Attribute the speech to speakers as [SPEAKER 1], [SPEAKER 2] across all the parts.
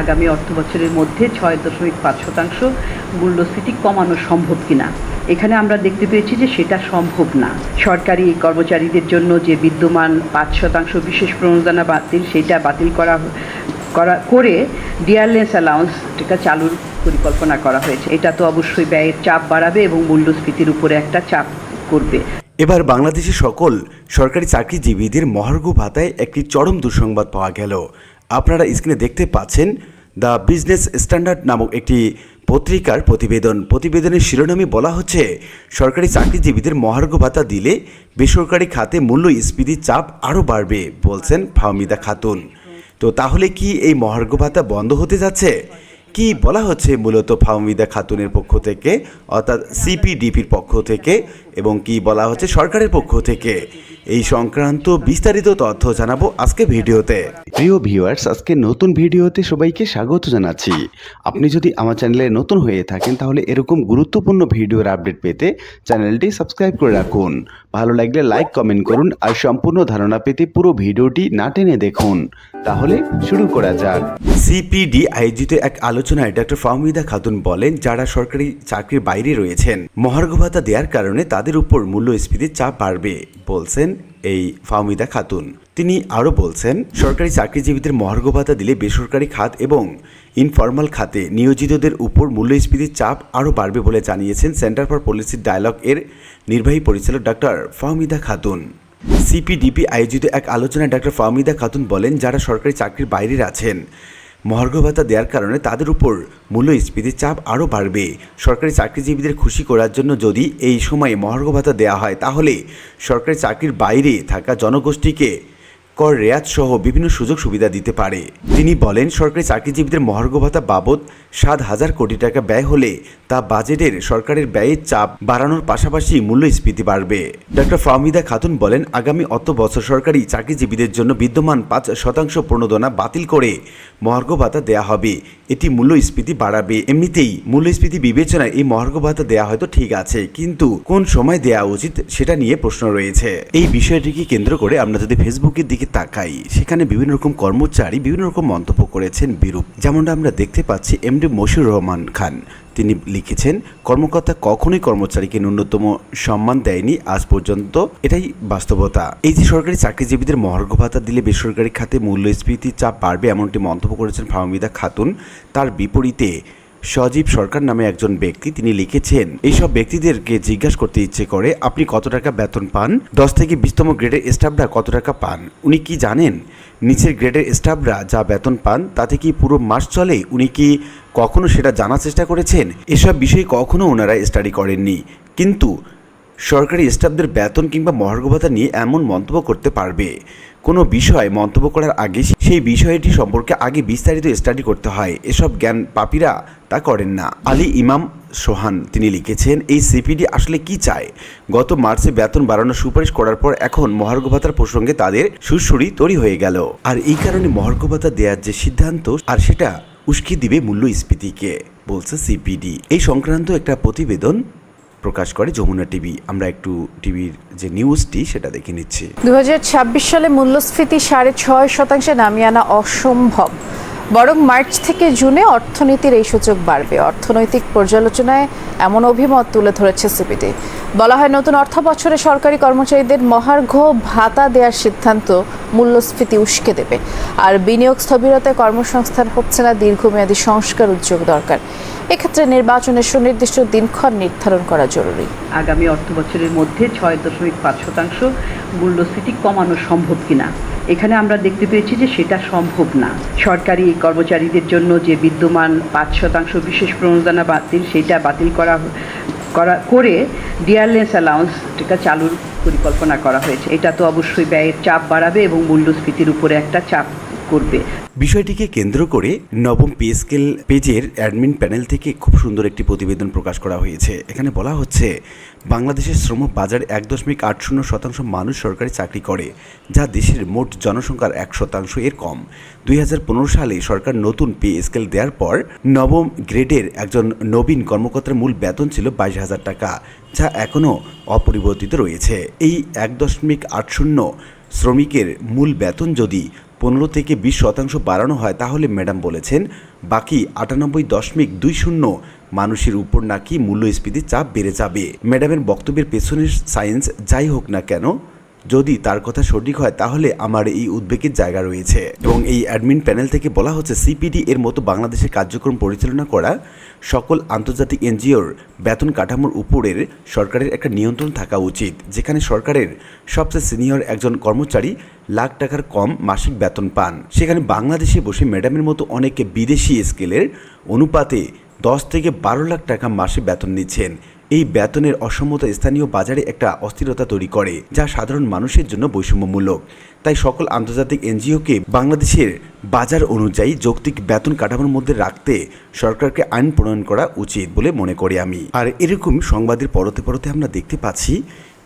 [SPEAKER 1] আগামী অর্থ বছরের মধ্যে ছয় দশমিক পাঁচ শতাংশ মূল্যস্ফীতি কমানো সম্ভব কিনা? এখানে আমরা দেখতে পেয়েছি যে সেটা সম্ভব না। সরকারি কর্মচারীদের জন্য যে বিদ্যমান পাঁচ শতাংশ বিশেষ প্রণোদনা বাতিল, সেটা বাতিল করা করা, করে ডিয়ারলেস অ্যালাউন্সটা চালুর পরিকল্পনা করা হয়েছে। এটা তো অবশ্যই ব্যয়ের চাপ বাড়াবে এবং মূল্যস্ফীতির উপরে একটা চাপ করবে।
[SPEAKER 2] এবার বাংলাদেশের সকল সরকারি চাকরিজীবীদের মহার্ঘ ভাতায় একটি চরম দুঃসংবাদ পাওয়া গেল। আপনারা স্ক্রিনে দেখতে পাচ্ছেন দ্য বিজনেস স্ট্যান্ডার্ড নামক একটি পত্রিকার প্রতিবেদন। প্রতিবেদনের শিরোনামে বলা হচ্ছে, সরকারি চাকরিজীবীদের মহার্ঘ ভাতা দিলে বেসরকারি খাতে মূল্য মূল্যস্ফীতির চাপ আরও বাড়বে, বলছেন ফাহমিদা খাতুন। তো তাহলে কি এই মহার্ঘ ভাতা বন্ধ হতে যাচ্ছে? কি বলা হচ্ছে মূলত ফাহমিদা খাতুনের পক্ষ থেকে, অর্থাৎ সিপিডিপির পক্ষ থেকে? এবং কি বলা হচ্ছে সরকারের পক্ষ থেকে। এই সংক্রান্ত বিস্তারিত তথ্য জানাব আজকে ভিডিওতে। প্রিয় ভিউয়ার্স আজকে নতুন ভিডিওতে সবাইকে স্বাগত জানাচ্ছি। আপনি যদি আমার চ্যানেলে নতুন হয়ে থাকেন, তাহলে এরকম গুরুত্বপূর্ণ ভিডিওর আপডেট পেতে চ্যানেলটি সাবস্ক্রাইব করে রাখুন। ভালো লাগলে লাইক, কমেন্ট করুন আর সম্পূর্ণ ধারণা পেতে পুরো ভিডিওটি না টেনে দেখুন। তাহলে শুরু করা যাক। সিপিডি আয়োজিত এক আলোচনায় ডক্টর ফাহমিদা খাতুন বলেন, যারা সরকারি চাকরির বাইরে রয়েছেন, মহার্ঘ ভাতা দেওয়ার কারণে তাদের উপর মূল্যস্ফীতির চাপ বাড়বে, বলছেন এই ফাহমিদা খাতুন। তিনি আরও বলছেন, সরকারি চাকরিজীবীদের মহার্ঘ ভাতা দিলে বেসরকারি খাত এবং ইনফরমাল খাতে নিয়োজিতদের উপর মূল্যস্ফীতির চাপ আরও বাড়বে বলে জানিয়েছেন সেন্টার ফর পলিসি ডায়ালগ এর নির্বাহী পরিচালক ডক্টর ফাহমিদা খাতুন। সিপিডিপি আয়োজিত এক আলোচনায় ডক্টর ফাহমিদা খাতুন বলেন, যারা সরকারি চাকরির বাইরে আছেন মহার্ঘ ভাতা দেওয়ার কারণে তাদের উপর মূল্যস্ফীতির চাপ আরও বাড়বে। সরকারি চাকরিজীবীদের খুশি করার জন্য যদি এই সময়ে মহার্ঘ ভাতা দেওয়া হয়, তাহলে সরকারি চাকরির বাইরে থাকা জনগোষ্ঠীকে কর রেয়াত সহ বিভিন্ন সুযোগ সুবিধা দিতে পারে। তিনি বলেন, সরকারি চাকরিজীবীদের মহার্ঘ ভাতা বাবদ সাত হাজার কোটি টাকা ব্যয় হলে তা বাজেটের সরকারের ব্যয়ের চাপ বাড়ানোর পাশাপাশি মূল্যস্ফীতি বাড়বে। ডক্টর ফাহমিদা খাতুন বলেন, আগামী অত বছর সরকারি চাকরিজীবীদের জন্য বিদ্যমান পাঁচ শতাংশ প্রণোদনা বাতিল করে মহার্ঘ ভাতা দেয়া হবে। এটি মূল্যস্ফীতি বাড়াবে। এমনিতেই মূল্যস্ফীতি বিবেচনায় এই মহার্ঘ ভাতা দেয়া হয়তো ঠিক আছে, কিন্তু কোন সময় দেয়া উচিত সেটা নিয়ে প্রশ্ন রয়েছে। এই বিষয়টিকে কেন্দ্র করে আমরা যদি ফেসবুকের দিকে তাকাই। সেখানে বিভিন্ন রকম কর্মচারী বিভিন্ন রকম মন্তব্য করেছেন বিরূপ। যেমনটা আমরা দেখতে পাচ্ছি এমডি মশিউর রহমান খান। তিনি লিখেছেন, কর্মকর্তা কখনোই কর্মচারীকে ন্যূনতম সম্মান দেয়নি। আজ পর্যন্ত এটাই বাস্তবতা। এই যে সরকারি চাকরিজীবীদের মহার্ঘ ভাতা দিলে বেসরকারি খাতে মূল্যস্ফীতি চাপ বাড়বে, এমনটি মন্তব্য করেছেন ফাহমিদা খাতুন। তার বিপরীতে সজীব সরকার নামে একজন ব্যক্তি তিনি লিখেছেন, এইসব ব্যক্তিদেরকে জিজ্ঞাসা করতে ইচ্ছে করে, আপনি কত টাকা বেতন পান? দশ থেকে বিশতম গ্রেডের স্টাফরা কত টাকা পান? উনি কি জানেন? নিচের গ্রেডের স্টাফরা যা বেতন পান, তাতে কি পুরো মাস চলে? উনি কি কখনো সেটা জানার চেষ্টা করেছেন? এসব বিষয়ে কখনো ওনারা স্টাডি করেননি। কিন্তু সরকারি স্টাফদের বেতন কিংবা মহার্ঘ ভাতা নিয়ে এমন মন্তব্য করতে পারবে। কোনো বিষয় মন্তব্য করার আগে সেই বিষয়টি সম্পর্কে আগে বিস্তারিত স্টাডি করতে হয়। এসব জ্ঞান পাপীরা তা করেন না। আলী ইমাম সোহান, তিনি লিখেছেন, এই সিপিডি আসলে কি চায়? গত মার্চে বেতন বাড়ানোর সুপারিশ করার পর এখন মহার্ঘ ভাতার প্রসঙ্গে তাদের সুরসুরি তৈরি হয়ে গেল। আর এই কারণে মহার্ঘ ভাতা দেওয়ার যে সিদ্ধান্ত, আর সেটা উস্কে দিবে মূল্যস্ফীতিকে, বলছে সিপিডি এই সংক্রান্ত একটা প্রতিবেদন প্রকাশ করে যমুনা টিভি। আমরা একটু টিভির যে নিউজটি, সেটা দেখে নিচ্ছি।
[SPEAKER 3] দু হাজার ছাব্বিশ সালে মূল্যস্ফীতি সাড়ে ছয় শতাংশে নামিয়ে আনা অসম্ভব। বরং মার্চ থেকে জুনে অর্থনীতির এই সূচক বাড়বে। অর্থনৈতিক পর্যালোচনায় এমন অভিমত তুলে ধরেছে সিপিডি। বলা হয়, নতুন অর্থ বছরে সরকারি কর্মচারীদের মহার্ঘ ভাতা দেওয়ার সিদ্ধান্ত মূল্যস্ফীতি উস্কে দেবে। আর বিনিয়োগ স্থবিরতায় কর্মসংস্থান হচ্ছে না দীর্ঘমেয়াদী সংস্কার উদ্যোগ দরকার। এক্ষেত্রে নির্বাচনের সুনির্দিষ্ট দিনক্ষণ নির্ধারণ করা জরুরি।
[SPEAKER 1] আগামী অর্থ বছরের মধ্যে ছয় দশমিক পাঁচ শতাংশ মূল্যস্ফীতি কমানো সম্ভব কিনা? এখানে আমরা দেখতে পেয়েছি যে সেটা সম্ভব না। সরকারি কর্মচারীদের জন্য যে বিদ্যমান পাঁচ শতাংশ বিশেষ প্রণোদনা বাতিল, সেটা বাতিল করা করা, করে ডিয়ারলেস অ্যালাউন্সটা চালুর পরিকল্পনা করা হয়েছে। এটা তো অবশ্যই ব্যয়ের চাপ বাড়াবে এবং মূল্যস্ফীতির উপরে একটা চাপ করবে।
[SPEAKER 2] বিষয়টিকে কেন্দ্র করে নবম পে স্কেল পেজের অ্যাডমিন প্যানেল থেকে খুব সুন্দর একটি প্রতিবেদন প্রকাশ করা হয়েছে। এখানে বলা হচ্ছে, বাংলাদেশের শ্রম বাজার এক দশমিক আট শূন্য শতাংশ মানুষ সরকারি চাকরি করে, যা দেশের মোট জনসংখ্যার এক শতাংশ এর কম। দুই হাজার পনেরো সালে সরকার নতুন পে স্কেল দেওয়ার পর নবম গ্রেডের একজন নবীন কর্মকর্তার মূল বেতন ছিল বাইশ হাজার টাকা, যা এখনও অপরিবর্তিত রয়েছে। এই এক দশমিক আট শূন্য শ্রমিকের মূল বেতন যদি পনেরো থেকে বিশ শতাংশ বাড়ানো হয় তাহলে ম্যাডাম বলেছেন, বাকি আটানব্বই দশমিক দুই শূন্য মানুষের উপর নাকি মূল্যস্ফীতির চাপ বেড়ে যাবে। ম্যাডামের বক্তব্যের পেছনের সায়েন্স যাই হোক না কেন যদি তার কথা সঠিক হয়, তাহলে আমার এই উদ্বেগের জায়গা রয়েছে। এবং এই অ্যাডমিন প্যানেল থেকে বলা হচ্ছে সিপিডি এর মতো বাংলাদেশের কার্যক্রম পরিচালনা করা সকল আন্তর্জাতিক এনজিওর বেতন কাঠামোর উপরের সরকারের একটা নিয়ন্ত্রণ থাকা উচিত, যেখানে সরকারের সবচেয়ে সিনিয়র একজন কর্মচারী লাখ টাকার কম মাসিক বেতন পান। সেখানে বাংলাদেশে বসে ম্যাডামের মতো অনেকে বিদেশি স্কেলের অনুপাতে দশ থেকে বারো লাখ টাকা মাসে বেতন নিচ্ছেন। এই বেতনের অসমতা স্থানীয় বাজারে একটা অস্থিরতা তৈরি করে, যা সাধারণ মানুষের জন্য বৈষম্যমূলক। তাই সকল আন্তর্জাতিক এনজিওকে বাংলাদেশের বাজার অনুযায়ী যৌক্তিক বেতন কাঠামোর মধ্যে রাখতে সরকারকে আইন প্রণয়ন করা উচিত বলে মনে করি আমি। আর এরকম সংবাদের পরতে পরতে আমরা দেখতে পাচ্ছি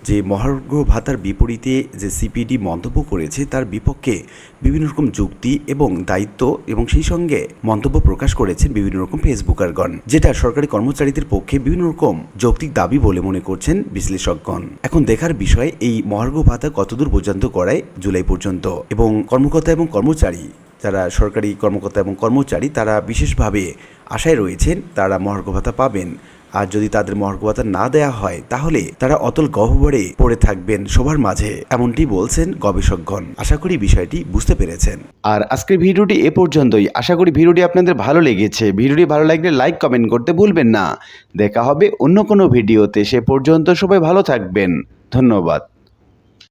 [SPEAKER 2] যে মহার্ঘ ভাতার বিপরীতে যে সিপিডি মন্তব্য করেছে, তার বিপক্ষে বিভিন্ন রকম যুক্তি এবং দায়িত্ব এবং সেই সঙ্গে মন্তব্য প্রকাশ করেছেন বিভিন্ন রকম ফেসবুকারগণ, যেটা সরকারি কর্মচারীদের পক্ষে বিভিন্ন রকম যৌক্তিক দাবি বলে মনে করছেন বিশ্লেষকগণ। এখন দেখার বিষয়, এই মহার্ঘ ভাতা কতদূর পর্যন্ত করায় জুলাই পর্যন্ত? এবং কর্মকর্তা এবং কর্মচারী, যারা সরকারি কর্মকর্তা এবং কর্মচারী, তারা বিশেষভাবে আশায় রয়েছেন তারা মহার্ঘ ভাতা পাবেন। আর যদি তাদের মহার্ঘ না দেয়া হয়, তাহলে তারা অতল গহ্বরে পড়ে থাকবেন সবার মাঝে, এমনটি বলছেন গবেষকগণ। আশা করি বিষয়টি বুঝতে পেরেছেন।
[SPEAKER 4] আর আজকের ভিডিওটি এ পর্যন্তই। আশা করি ভিডিওটি আপনাদের ভালো লেগেছে। ভিডিওটি ভালো লাগলে লাইক, কমেন্ট করতে ভুলবেন না। দেখা হবে অন্য কোনো ভিডিওতে। সে পর্যন্ত সবাই ভালো থাকবেন। ধন্যবাদ।